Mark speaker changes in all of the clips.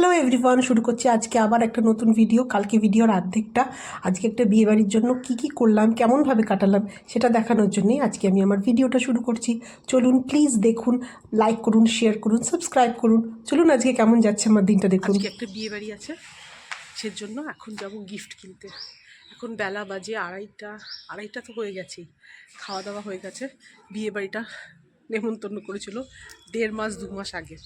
Speaker 1: Hello everyone, শুরু করছি আজকে আবার একটা নতুন ভিডিও কালকে ভিডিওর অর্ধেকটা আজকে একটা বিয়েবাড়ির জন্য কি কি করলাম, কেমনভাবে কাটালাম সেটা দেখানোর জন্যই আজকে আমি আমার ভিডিওটা শুরু করছি। চলুন প্লিজ দেখুন লাইক করুন শেয়ার করুন সাবস্ক্রাইব করুন। চলুন আজকে কেমন যাচ্ছে আমার দিনটা দেখুন। আজকে একটা বিয়েবাড়ি আছে, সেজন্য এখন যাব গিফট কিনতে। এখন বেলা বাজে আড়াইটা আড়াইটা তো হয়ে গেছেই। খাওয়া দাওয়া হয়ে গেছে, বিয়েবাড়িটা নেমন্তন্ন করেছিল দেড় মাস, দু মাস আগে।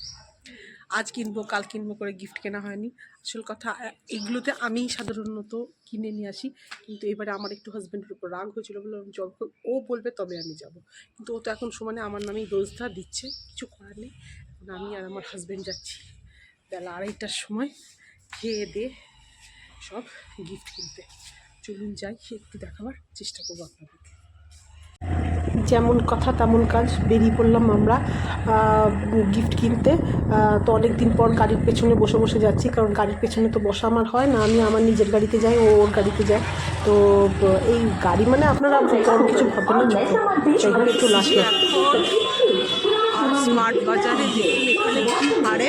Speaker 1: আজ কিনবো, কাল কিনবো করে গিফট কেনা হয়নি। আসল কথা এগুলোতে আমি সাধারণত কিনে নিয়ে আসি। কিন্তু এবারে আমার একটু হাজব্যান্ডের উপর রাগ হয়েছিল বলে আমি যখন ও বলবে, তবে আমি যাব। কিন্তু ও তো এখন সমানে আমার নামেই দোষটা দিচ্ছে, কিছু করার নেই। এখন আমি আর আমার হাজব্যান্ড যাচ্ছি। বেলা আড়াইটার সময় খেয়ে দিয়ে সব গিফট কিনতে। চলুন যাই, একটু দেখাবার চেষ্টা করব আপনাদেরকে যেমন কথা তেমন কাজ বেরিয়ে পড়লাম আমরা গিফট কিনতে তো অনেক দিন পর গাড়ির পেছনে বসে বসে যাচ্ছি কারণ গাড়ির পেছনে তো বসা আমার হয় না আমি আমার নিজের গাড়িতে যাই ও ওর গাড়িতে যায় তো এই গাড়ি মানে আপনারা বড় কিছু ভাববেন না ছোটো একটু লাস্ট স্মার্ট বাজারে দেখুন এখানে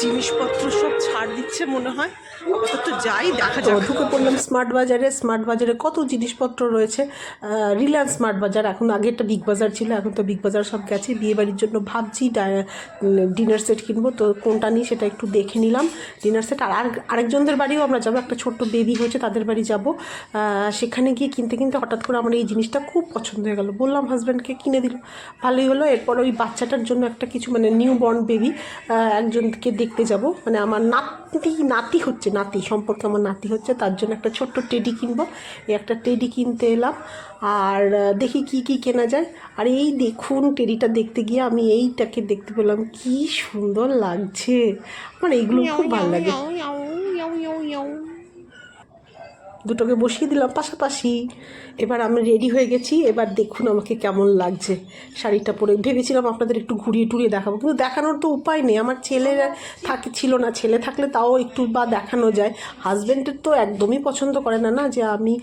Speaker 1: জিনিসপত্র সব ছাড় দিচ্ছে মনে হয়। আপাতত যাই দেখা যাক। ঢুকে পড়লাম স্মার্ট বাজারে স্মার্ট বাজারে কত জিনিসপত্র রয়েছে। রিলায়েন্স স্মার্ট বাজার এখন আগে একটা বিগ বাজার ছিল এখন তো বিগ বাজার সব গেছে। বিয়ে বাড়ির জন্য ভাবছি ডিনার সেট কিনবো। তো কোনটা নিই সেটা একটু দেখে নিলাম। ডিনার সেট আর আর- আরেকজনদের বাড়িও আমরা যাব। একটা ছোট্ট বেবি হয়েছে তাদের বাড়ি যাব। সেখানে গিয়ে কিনতে কিনতে হঠাৎ করে আমার এই জিনিসটা খুব পছন্দ হয়ে গেল। বললাম হাজব্যান্ডকে কিনে দিল। ভালোই হলো। এরপর ওই বাচ্চাটার জন্য একটা কিছু মানে নিউ বর্ন বেবি একজনকে দেখতে যাব। মানে আমার নাতি নাতি হচ্ছে নাতি সম্পর্কে আমার নাতি হচ্ছে তার জন্য একটা ছোট্ট টেডি কিনবো। এই একটা টেডি কিনতে এলাম। আর দেখি কি কি কেনা যায়। আর এই দেখুন টেডিটা দেখতে গিয়ে আমি এইটাকে দেখতে পেলাম। কি সুন্দর লাগছে। মানে এইগুলো খুব ভালো লাগে। দুটোকে বসিয়ে দিলাম পাশাপাশি। এবার আমি রেডি হয়ে গেছি। এবার দেখুন আমাকে কেমন লাগছে। শাড়িটা পরে ভেবেছিলাম আপনাদের একটু ঘুরিয়ে টুরিয়ে দেখাবো, কিন্তু দেখানোর তো উপায় নেই। আমার ছেলেরা থাকে ছিল না, ছেলে থাকলে তাও একটু বা দেখানো যায়। হাজব্যান্ডের তো একদমই পছন্দ করে না না যে আমি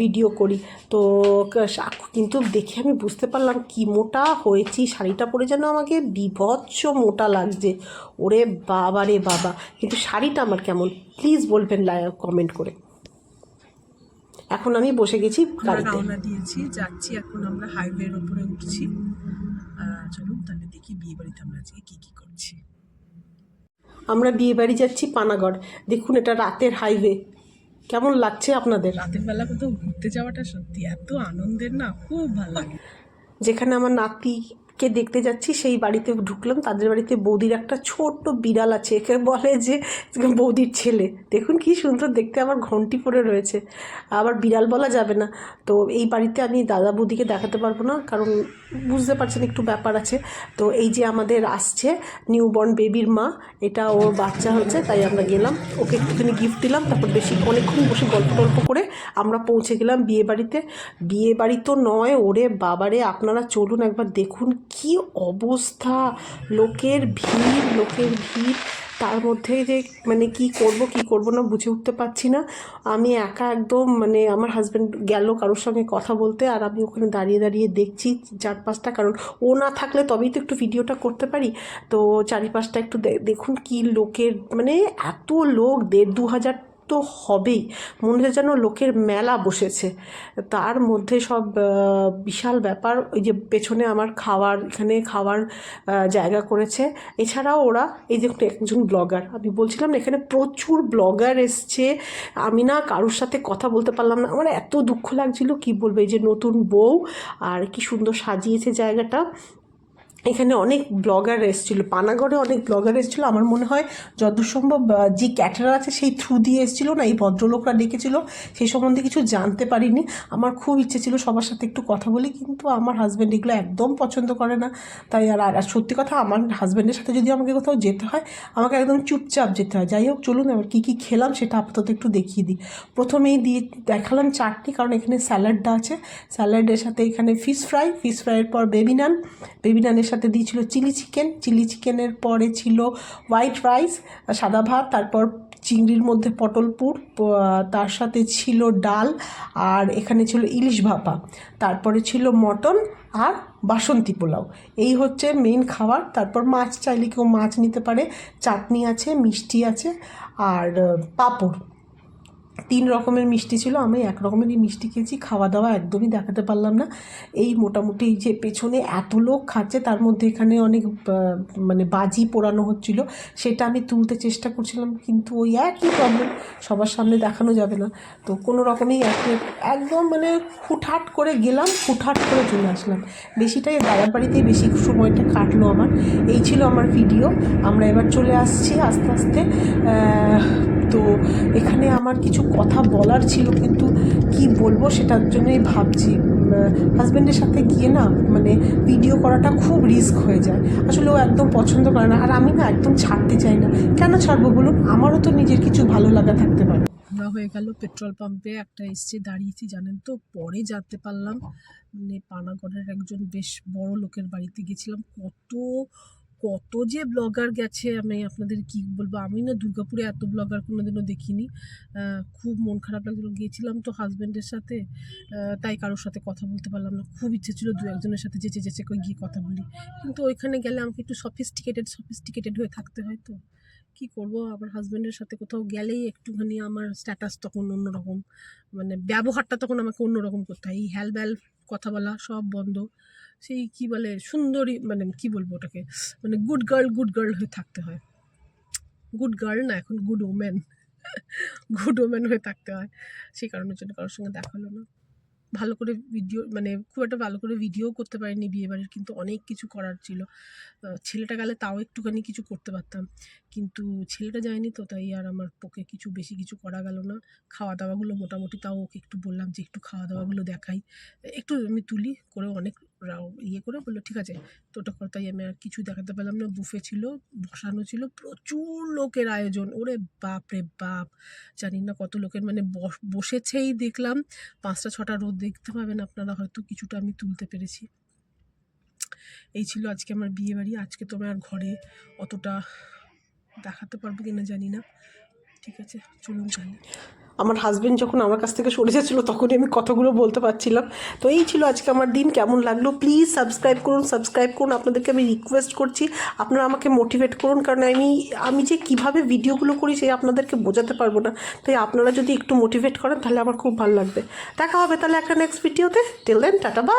Speaker 1: ভিডিও করি। তো কিন্তু দেখে আমি বুঝতে পারলাম কি মোটা হয়েছি। শাড়িটা পরে যেন আমাকে বিভৎস মোটা লাগছে। ওরে বাবা রে বাবা। কিন্তু শাড়িটা আমার কেমন? প্লিজ বলবেন কমেন্ট করে। এখন আমি বসে গেছি
Speaker 2: আমরা
Speaker 1: গাড়িতে।
Speaker 2: রওনা দিয়েছি যাচ্ছি এখন আমরা হাইওয়ের উপরে উঠছি। চলুন তাহলে দেখি বিয়ে বাড়িতে আমরা আজকে কি কি করছি।
Speaker 1: আমরা বিয়ে বাড়ি যাচ্ছি পানাগড়। দেখুন এটা রাতের হাইওয়ে কেমন লাগছে আপনাদের?
Speaker 2: রাতের বেলা কোথাও ঘুরতে যাওয়াটা সত্যি এত আনন্দের না খুব ভালো লাগে।
Speaker 1: যেখানে আমার নাতিকে দেখতে যাচ্ছি, সেই বাড়িতে ঢুকলাম। তাদের বাড়িতে বৌদির একটা ছোট্ট বিড়াল আছে, একে বলে যে বৌদির ছেলে। দেখুন কি সুন্দর, দেখতে আমার ঘন্টি পরে রয়েছে। আবার বিড়াল বলা যাবে না। তো এই বাড়িতে আমি দাদা বৌদিকে দেখাতে পারব না, কারণ বুঝতে পারছেন একটু ব্যাপার আছে। তো এই যে আমাদের আসছে নিউবর্ন বেবির মা, এটা ওর বাচ্চা হচ্ছে তাই আমরা গেলাম। ওকে একটুখানি গিফট দিলাম, তারপর বেশি অনেকক্ষণ বসে গল্প টল্প করে আমরা পৌঁছে গেলাম বিয়ে বাড়িতে। বিয়ে বাড়ি তো নয়, ওরে বাবারে, আপনারা চলুন একবার দেখুন কি অবস্থা? লোকের ভিড় লোকের ভিড়। তার মধ্যে যে মানে কি করব কি করব না বুঝে উঠতে পারছি না। আমি একা একদম মানে আমার হাজব্যান্ড গেল কারোর সঙ্গে কথা বলতে আর আমি ওখানে দাঁড়িয়ে দাঁড়িয়ে দেখছি চারপাশটা। কারণ ও না থাকলে তবেই তো একটু ভিডিওটা করতে পারি। তো চারিপাশটা একটু দেখুন কি লোকের মানে এত লোক, দেড় দু হাজার তো হবেই। মনে হয় যেন লোকের মেলা বসেছে। তার মধ্যে সব বিশাল ব্যাপার, ওই যে পেছনে আমার খাওয়ার, এখানে খাওয়ার জায়গা করেছে। এছাড়াও ওরা, এই যে একজন ব্লগার। আমি বলছিলাম না, এখানে প্রচুর ব্লগার এসছে। আমি না কারোর সাথে কথা বলতে পারলাম না। আমার এত দুঃখ লাগছিল, কি বলব? এই যে নতুন বউ, আর কি সুন্দর সাজিয়েছে জায়গাটা। এখানে অনেক ব্লগার এসেছিল, পানাগড়ে অনেক ব্লগার এসেছিল। আমার মনে হয় যতদূর সম্ভব যে ক্যাটারার আছে সেই থ্রু দিয়ে এসেছিল না, এই ভদ্রলোকরা ডেকেছিল সেই সম্বন্ধে কিছু জানতে পারিনি। আমার খুব ইচ্ছে ছিল সবার সাথে একটু কথা বলি, কিন্তু আমার হাজব্যান্ড এগুলো একদম পছন্দ করে না। তাই আর আর সত্যি কথা, আমার হাজব্যান্ডের সাথে যদি আমাকে কোথাও যেতে হয়, আমাকে একদম চুপচাপ যেতে হয়। যাই হোক, চলুন এবার কী কী খেলাম সেটা আপাতত একটু দেখিয়ে দিই। প্রথমেই দিয়ে, দেখালাম চাটনি কারণ এখানে স্যালাডটা আছে। স্যালাডের সাথে এখানে ফিশ ফ্রাই ফিশ ফ্রাইয়ের পর বেবি নান বেবি নানের সাথে দিয়েছিল চিলি চিকেন। চিলি চিকেনের পরে ছিল হোয়াইট রাইস সাদা ভাত, তারপর চিংড়ির মধ্যে পটলপুর তার সাথে ছিল ডাল, আর এখানে ছিল ইলিশ ভাপা। তারপরে ছিল মটন আর বাসন্তী পোলাও। এই হচ্ছে মেন খাবার। তারপর মাছ চাইলে কেউ মাছ নিতে পারে। চাটনি আছে, মিষ্টি আছে, আর পাঁপড়। তিন রকমের মিষ্টি ছিল। আমি এক রকমেরই মিষ্টি খেয়েছি খাওয়া দাওয়া একদমই দেখাতে পারলাম না। এই মোটামুটি যে পেছনে এত লোক খাচ্ছে, তার মধ্যে এখানে অনেক মানে বাজি পোড়ানো হচ্ছিল, সেটা আমি তুলতে চেষ্টা করছিলাম, কিন্তু ওই একই প্রবলেম সবার সামনে দেখানো যাবে না। তো কোনো রকমেই এক- একদম মানে হুটহাট করে গেলাম, হুটহাট করে চলে আসলাম। বেশিটাই দাদার বাড়িতেই বেশি সময়টা কাটলো আমার। এই ছিল আমার ভিডিও আমরা এবার চলে আসছি আস্তে আস্তে। তো এখানে আমার কিছু কথা বলার ছিল, কিন্তু কি বলব সেটার জন্যই ভাবছি। হাজব্যান্ডের সাথে গিয়ে না মানে ভিডিও করাটা খুব রিস্ক হয়ে যায়। আসলে ও একদম পছন্দ করে না। আর আমি না একদম ছাড়তে চাই না। কেন ছাড়বো বলুন? আমারও তো নিজের কিছু ভালো লাগা থাকতে পারে।
Speaker 2: আমরা হয়ে গেল পেট্রোল পাম্পে একটা এসছে, দাঁড়িয়েছি, জানেন তো? পরে জানতে পারলাম। মানে পানাগড়ের একজন বেশ বড় লোকের বাড়িতে গেছিলাম। কত কত যে ব্লগার গেছে, আমি আপনাদের কি বলব? আমি না দুর্গাপুরে এত ব্লগার কোনোদিনও দেখিনি। খুব মন খারাপ লাগছিল। গিয়েছিলাম তো হাজব্যান্ডের সাথে। তাই কারোর সাথে কথা বলতে পারলাম না। খুব ইচ্ছে ছিল দু একজনের সাথে যেচে যেচে করে গিয়ে কথা বলি। কিন্তু ওইখানে গেলে আমাকে একটু সফিস্টিকেটেড সফিস্টিকেটেড হয়ে থাকতে হয় তো। কী করব? আবার হাজব্যান্ডের সাথে কোথাও গেলেই একটুখানি আমার স্ট্যাটাস তখন অন্যরকম। মানে ব্যবহারটা তখন আমাকে অন্যরকম করতে হয়। এই হ্যাল ব্যাল কথা বলা সব বন্ধ। সেই কি বলে সুন্দরী মানে কি বলব ওটাকে? মানে গুড গার্ল গুড গার্ল হয়ে থাকতে হয়। গুড গার্ল না, এখন গুড ওমেন গুড ওমেন হয়ে থাকতে হয়। সেই কারণের জন্য কারোর সঙ্গে দেখা হলো না। ভালো করে ভিডিও মানে খুব একটা ভালো করে ভিডিও করতে পারিনি বিয়েবাড়ির, কিন্তু অনেক কিছু করার ছিল। ছেলেটা গেলে তাও একটুখানি কিছু করতে পারতাম। কিন্তু ছেলেটা যায়নি তো, তাই আর আমার পক্ষে কিছু বেশি কিছু করা গেল না। খাওয়া দাওয়াগুলো মোটামুটি তাও ওকে একটু বললাম যে, একটু খাওয়া দাওয়াগুলো দেখাই। একটু আমি তুলি করে অনেক ইয়ে করে বলল, ঠিক আছে, তো ওটা তাই আমি আর কিছু দেখাতে পারলাম না। বুফে ছিল, বসানো ছিল, প্রচুর লোকের আয়োজন। ওরে বাপ রে বাপ! জানি না কত লোকের মানে বস- বসেছেই দেখলাম। পাঁচটা, ছটা রোদ দেখতে পাবেন আপনারা, হয়তো কিছুটা আমি তুলতে পেরেছি। এই ছিল আজকে আমার বিয়ে বাড়ি। আজকে তো আমি আর ঘরে অতটা দেখাতে পারব কিনা জানি না। ঠিক আছে, চলুন তাহলে।
Speaker 1: আমার হাজব্যান্ড যখন আমার কাছ থেকে সরে যাচ্ছিল, তখনই আমি কথাগুলো বলতে পারছিলাম। তো এই ছিল আজকে আমার দিন, কেমন লাগল? প্লিজ সাবস্ক্রাইব করুন সাবস্ক্রাইব করুন। আপনাদেরকে আমি রিকোয়েস্ট করছি, আপনারা আমাকে মোটিভেট করুন, কারণ আমি আমি যে কীভাবে ভিডিওগুলো করি, সেই আপনাদেরকে বোঝাতে পারব না। তাই আপনারা যদি একটু মোটিভেট করেন, তাহলে আমার খুব ভালো লাগবে। দেখা হবে তাহলে একটা নেক্সট ভিডিওতে টেল দেন টাটা বা